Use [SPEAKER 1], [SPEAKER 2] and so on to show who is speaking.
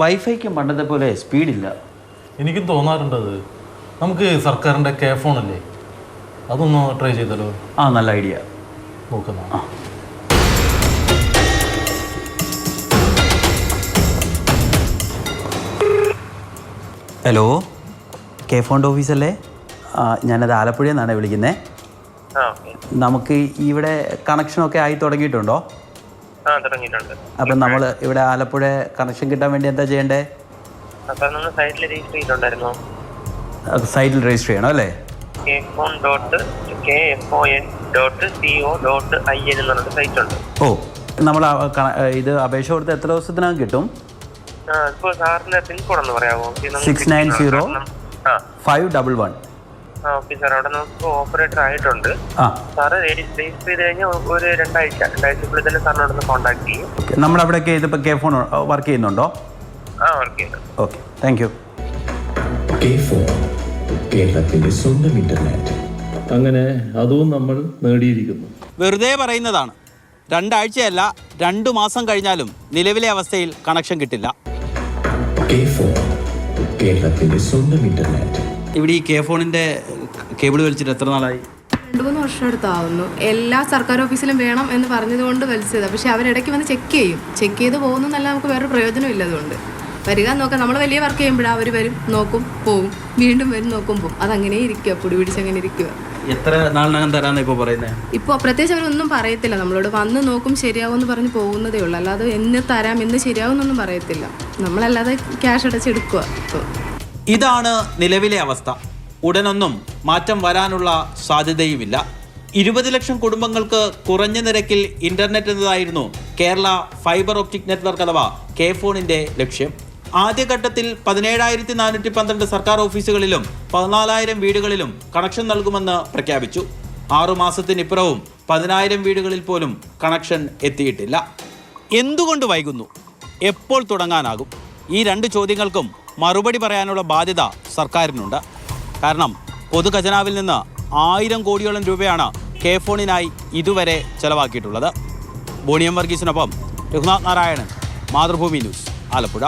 [SPEAKER 1] വൈഫൈക്ക് പണ്ടത്തെ പോലെ സ്പീഡില്ല.
[SPEAKER 2] എനിക്കും തോന്നാറുണ്ട് അത്. നമുക്ക് സർക്കാരിന്റെ കെ അല്ലേ അതൊന്ന് ട്രൈ ചെയ്താലോ?
[SPEAKER 1] ആ നല്ല ഐഡിയ.
[SPEAKER 2] നോക്കുന്ന
[SPEAKER 1] ഹലോ? കെ ഫോണ്ട് ഓഫീസല്ലേ? ആ, ഞാനത് ആലപ്പുഴ നിന്നാണ് വിളിക്കുന്നത് നമുക്ക് ഇവിടെ കണക്ഷനൊക്കെ ആയി തുടങ്ങിയിട്ടുണ്ട്? അപ്പം നമ്മൾ ഇവിടെ ആലപ്പുഴ കണക്ഷൻ കിട്ടാൻ വേണ്ടി എന്താ ചെയ്യണ്ടേ?
[SPEAKER 3] സൈറ്റിൽ രജിസ്റ്റർ
[SPEAKER 1] ചെയ്യണം അല്ലേ? ഓ നമ്മൾ ഇത് അപേക്ഷ കൊടുത്ത് എത്ര ദിവസത്തിനകം കിട്ടും?
[SPEAKER 3] സിക്സ് നയൻ സാറിന്റെ പിൻകോഡ് ഒന്ന് പറയാമോ? ഇത് നമുക്ക്
[SPEAKER 1] 690.
[SPEAKER 3] കാരണം- ആ.
[SPEAKER 1] Five double one
[SPEAKER 3] okay sir അവിടെ നമുക്ക് ഓപ്പറേറ്റർ ആയിട്ടുണ്ട്.
[SPEAKER 1] ആ.
[SPEAKER 3] സാറ് രജിസ്റ്റർ ചെയ്ത് കഴിഞ്ഞാൽ ഒരു രണ്ടാഴ്ച രണ്ടാഴ്ചക്കുള്ളിൽ തന്നെ സാറിനോട് ഒന്ന് കോൺടാക്ട് ചെയ്യും.
[SPEAKER 1] ഓക്കെ നമ്മുടെ അവിടെയൊക്കെ ഇതിപ്പോൾ കെ ഫോൺ വർക്ക് ചെയ്യുന്നുണ്ടോ?
[SPEAKER 3] ആ വർക്ക് ചെയ്യുന്നുണ്ട്.
[SPEAKER 1] Okay thank you
[SPEAKER 4] K phone കേരളത്തിന്റെ സ്വന്തം ഇന്റർനെറ്റ്
[SPEAKER 2] അങ്ങനെ അതും നമ്മൾ നേടിയിരിക്കുന്നു.
[SPEAKER 5] വെറുതെ പറയുന്നതാണ്. രണ്ടാഴ്ചയല്ല രണ്ടു മാസം കഴിഞ്ഞാലും നിലവിലെ അവസ്ഥയിൽ കണക്ഷൻ കിട്ടില്ല.
[SPEAKER 4] കെ ഫോൺ കേരളത്തിന്റെ സ്വന്തം ഇന്റർനെറ്റ്
[SPEAKER 1] ഇവിടെ ഈ കെ ഫോണിന്റെ കേബിൾ വലിച്ചിട്ട് എത്ര നാളായി?
[SPEAKER 6] രണ്ട് മൂന്ന് വർഷം അടുത്താവുന്നു. എല്ലാ സർക്കാർ ഓഫീസിലും വേണം എന്ന് പറഞ്ഞതുകൊണ്ട് വലിച്ചത്. പക്ഷെ അവരിടയ്ക്ക് വന്ന് ചെക്ക് ചെയ്യും. ചെക്ക് ചെയ്ത് പോകുന്നതല്ല നമുക്ക് വേറെ പ്രയോജനം ഇല്ലതുകൊണ്ട് വരിക നോക്കാം. നമ്മൾ വലിയ വർക്ക് ചെയ്യുമ്പോഴാണ് അവർ വരും നോക്കും പോവും. വീണ്ടും വരും നോക്കും പോവും. അതങ്ങനെ ഇരിക്കുക പൊടി പിടിച്ചങ്ങനെ ഇരിക്കുക.
[SPEAKER 1] എത്ര നാളിനകം തരാന്ന് ഇപ്പോൾ പറയുന്നത്
[SPEAKER 6] ഇപ്പോൾ പ്രത്യേകിച്ച് അവരൊന്നും പറയത്തില്ല. നമ്മളോട് വന്ന് നോക്കും ശരിയാവും എന്ന് പറഞ്ഞ് പോകുന്നതേ ഉള്ളൂ. അല്ലാതെ എന്ന് തരാം എന്ന് ശരിയാവും എന്നൊന്നും പറയത്തില്ല. നമ്മളല്ലാതെ ക്യാഷ് അടച്ചെടുക്കുക
[SPEAKER 5] ഇതാണ് നിലവിലെ അവസ്ഥ. ഉടനൊന്നും മാറ്റം വരാനുള്ള സാധ്യതയുമില്ല. ഇരുപത് ലക്ഷം കുടുംബങ്ങൾക്ക് കുറഞ്ഞ നിരക്കിൽ ഇന്റർനെറ്റ് എന്നതായിരുന്നു കേരള ഫൈബർ ഓപ്റ്റിക് നെറ്റ്വർക്ക് അഥവാ കെ ഫോണിന്റെ ലക്ഷ്യം. ആദ്യഘട്ടത്തിൽ പതിനേഴായിരത്തി നാനൂറ്റി പന്ത്രണ്ട് സർക്കാർ ഓഫീസുകളിലും പതിനാലായിരം വീടുകളിലും കണക്ഷൻ നൽകുമെന്ന് പ്രഖ്യാപിച്ചു. ആറുമാസത്തിനിപ്പുറവും പതിനായിരം വീടുകളിൽ പോലും കണക്ഷൻ എത്തിയിട്ടില്ല. എന്തുകൊണ്ട് വൈകുന്നു? എപ്പോൾ തുടങ്ങാനാകും? ഈ രണ്ട് ചോദ്യങ്ങൾക്കും മറുപടി പറയാനുള്ള ബാധ്യത സർക്കാരിനുണ്ട്. കാരണം പൊതുഖജനാവിൽ നിന്ന് ആയിരം കോടിയോളം രൂപയാണ് കെ ഫോണിനായി ഇതുവരെ ചെലവാക്കിയിട്ടുള്ളത്. ബോണിയം വർഗീസിനൊപ്പം രഘുനാഥ് നാരായണൻ മാതൃഭൂമി ന്യൂസ് ആലപ്പുഴ.